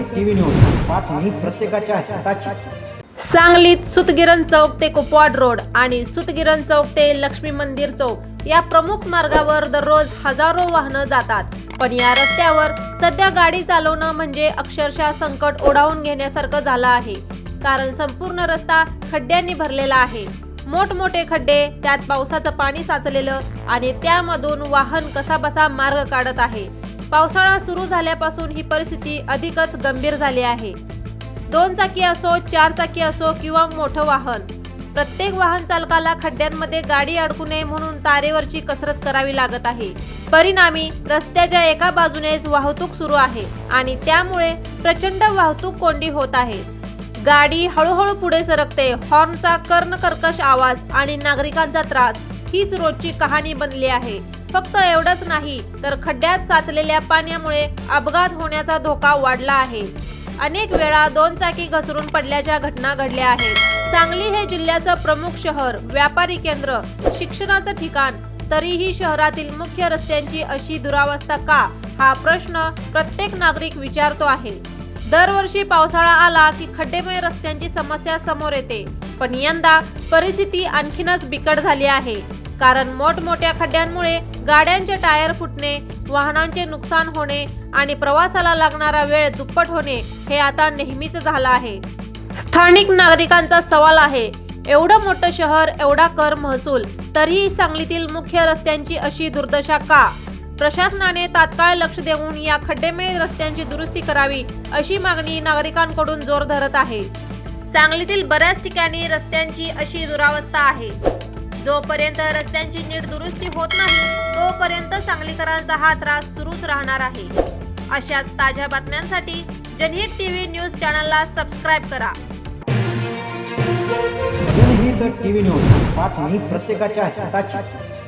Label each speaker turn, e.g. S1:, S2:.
S1: TV news. बातमी प्रत्येकाच्या हिताची.
S2: सांगलीत सुतगिरण चौक ते कुपवाड रोड आणि सुतगिरण चौक ते लक्ष्मी मंदिर चौक या प्रमुख मार्गावर दररोज हजारो वाहनं जातात. पण या रस्त्यावर सध्या गाडी चालवणं म्हणजे अक्षरशः संकट ओढावून घेण्यासारखं झालं आहे. कारण संपूर्ण रस्ता खड्ड्यांनी भरलेला आहे. मोठमोठे खड्डे त्यात पावसाचं पाणी साचलेलं आणि त्यामधून वाहन कसाबसा मार्ग काढत आहे. पावसाळा सुरू झाल्यापासून ही परिस्थिती अधिकच गंभीर झाली आहे. दोन चाकी असो चार चाकी असो किंवा मोठं वाहन प्रत्येक वाहन चालकाला खड्ड्यांमध्ये गाडी अडकू नये म्हणून तारेवरची कसरत करावी लागत आहे. परिणामी रस्त्याच्या एका बाजूनेच वाहतूक सुरू आहे आणि त्यामुळे प्रचंड वाहतूक कोंडी होत आहे. गाडी हळूहळू पुढे सरकते हॉर्नचा कर्णकर्कश आवाज आणि नागरिकांचा त्रास हीच रोजची कहाणी बनली आहे. फक्त एवढंच नाही तर खड्ड्यात साचलेल्या पाण्यामुळे अपघात होण्याचा धोका वाढला आहे. अनेक वेळा दोन चाकी घसरून पडल्याच्या घटना घडल्या आहेत. सांगली हे जिल्ह्याचं प्रमुख शहर व्यापारी केंद्र. शिक्षणाचं ठिकाण तरीही शहरातील मुख्य रस्त्यांची अशी दुरावस्था का? हा प्रश्न प्रत्येक नागरिक विचारतो आहे. दरवर्षी पावसाळा आला की खड्डेमय रस्त्यांची समस्या समोर येते. पण यंदा परिस्थिती आणखीनच बिकट झाली आहे. कारण मोठमोठ्या खड्ड्यांमुळे गाड्यांचे टायर फुटणे वाहनांचे नुकसान होणे आणि प्रवासाला लागणारा वेळ दुप्पट होणे हे आता नेहमीच झालं आहे. स्थानिक नागरिकांचा सवाल आहे एवढं मोठं शहर एवढा कर महसूल तरीही सांगलीतील मुख्य रस्त्यांची अशी दुर्दशा का? प्रशासनाने तात्काळ लक्ष देऊन या खड्डेमय रस्त्यांची दुरुस्ती करावी अशी मागणी नागरिकांकडून जोर धरत आहे. सांगलीतील बऱ्याच ठिकाणी रस्त्यांची अशी दुरावस्था आहे. जोपर्यंत रस्त्यांची नीट दुरुस्ती होत नाही तोपर्यंत सांगलीकरांचा हा त्रास सुरूच राहणार आहे. अशाच ताज्या बातम्यांसाठी जनहित टीव्ही न्यूज चॅनलला सबस्क्राईब करा.
S1: जनहित टीव्ही न्यूज बातमी प्रत्येकाच्या हिताची.